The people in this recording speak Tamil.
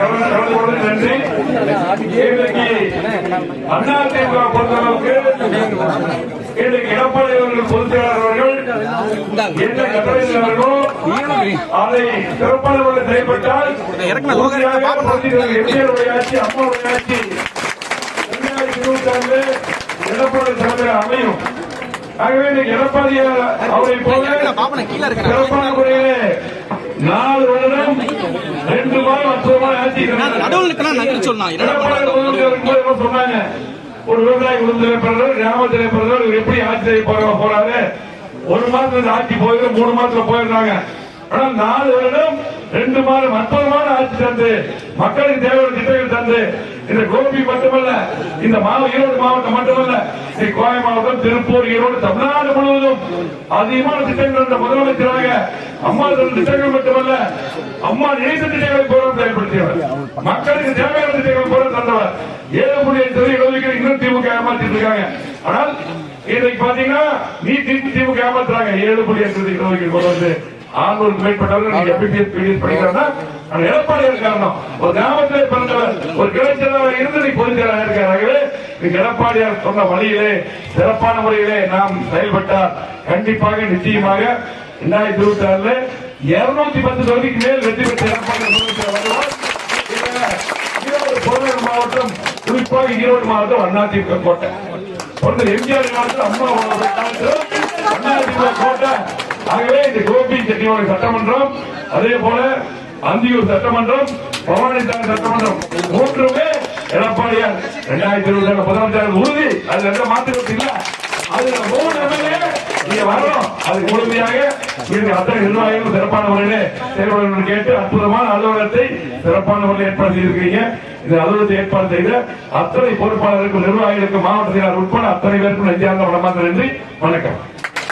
கலந்து கொண்டு நன்றி. இன்றைக்கு அதிமுக பொறுத்தளவுக்கு இன்றைக்கு எடப்பாடி அவர்கள் பொதுச் செயலாளர் அவர்கள். என்ன கட்டளையிட்டார்களோ அதை சிறப்பான முறையில் செயல்பட்டால் உறுதியாக பிரதிநிதிகள் எம்ஜிஆருடைய ஆட்சி அம்மாவுடைய ஆட்சி இரண்டாயிரத்தி இருபத்தி ஆண்டு எடப்பாடி தலைமையில் அமையும். ஆகவே எடப்பாடி அவரை போல சிறப்பான முறையிலே நாலு வருடம் ரெண்டு மாதம் அற்புதமான ஆட்சி இருக்கிறார். நடுவில் என்ன சொன்னாங்க? ஒரு விவசாயி குடும்பத்திலே பிறந்தவர் கிராமத்திலே பிறந்தவர் எப்படி ஆட்சி போறாரு? ஒரு மாசத்துல ஆட்சி போயிடும் மூணு மாசத்துல போயிடுறாங்க. ஆனா நாலு வருடம் ரெண்டு மாதம் அற்புதமான ஆட்சி தந்து மக்களுக்கு தேவையான திட்டங்கள் தந்து இந்த கோபி மட்டுமல்ல இந்த மாவட்ட ஈரோடு மாவட்டம் மட்டுமல்ல கோவை மாவட்டம் திருப்பூர் ஈரோடு தமிழ்நாடு முழுவதும் அதிகமான திட்டங்கள் தந்த முதலமைச்சராக அம்மா திட்டங்கள் மட்டுமல்ல அம்மா நினைத்த திட்டங்களை போராட்டம் செயல்படுத்தியவர் மக்களுக்கு தேவையான திட்டங்களை போராட்டம் தந்தவர். ஏழு புள்ளி எட்டு இன்னும் திமுக ஏமாத்திட்டு இருக்காங்க. ஆனால் இன்னைக்கு பாத்தீங்கன்னா நீ திருப்பி திமுக ஏமாத்துறாங்க. ஏழு புள்ளி எட்டு சதவீதம் கொண்டு வந்து ஆறுநூறுக்கு மேற்பட்டவர்கள் எப்படி எம்பிபிஎஸ் பிடிஎஸ் படிக்கிறாங்கன்னா எடப்பாடியார் காரணம். ஒரு கிராமத்தில் பிறந்தவர் ஒரு கிளைச்சலாக இருந்து நீ பொதுச்செயலாளர் இருக்கிறார்களே நீங்க எடப்பாடியார் சொன்ன வழியிலே சிறப்பான முறையிலே நாம் செயல்பட்டால் கண்டிப்பாக நிச்சயமாக இரண்டாயிரத்தி இருபத்தி ஆறுல இருநூத்தி பத்து தொகுதிக்கு மேல் வெற்றி பெற்ற எடப்பாடி ஈரோடு மாவட்டம் குறிப்பாக ஈரோடு மாவட்டம் அதிமுக கோட்டை. எம்ஜிஆர் காலத்தில் அம்மா காலத்தில் அதிமுக கோட்டை. ஆகவே இந்த கோபி செட்டியோட சட்டமன்றம் அதே போல அந்தியூர் சட்டமன்றம் பவானிசாமி சட்டமன்றம் மூன்றுமே எடப்பாடியார் இரண்டாயிரத்தி இருபத்தி ஏழு தேர்தல் உறுதி. அது எந்த மாற்றம் இல்ல. அதுல மூணு எம்எல்ஏ நீங்க வரணும். அது முழுமையாக இருக்க அத்தனை நிர்வாகிகளும் சிறப்பான முறையிலே செயல்படணும் கேட்டு அற்புதமான அலுவலகத்தை சிறப்பான முறையில் ஏற்பாடு செய்திருக்கீங்க. இந்த அலுவலகத்தை ஏற்பாடு செய்த அத்தனை பொறுப்பாளர்களுக்கும் நிர்வாகிகளுக்கும் மாவட்ட செயலாளர் உட்பட அத்தனை பேருக்கும் நெஞ்சார்ந்த வணக்கம் நன்றி. வணக்கம்.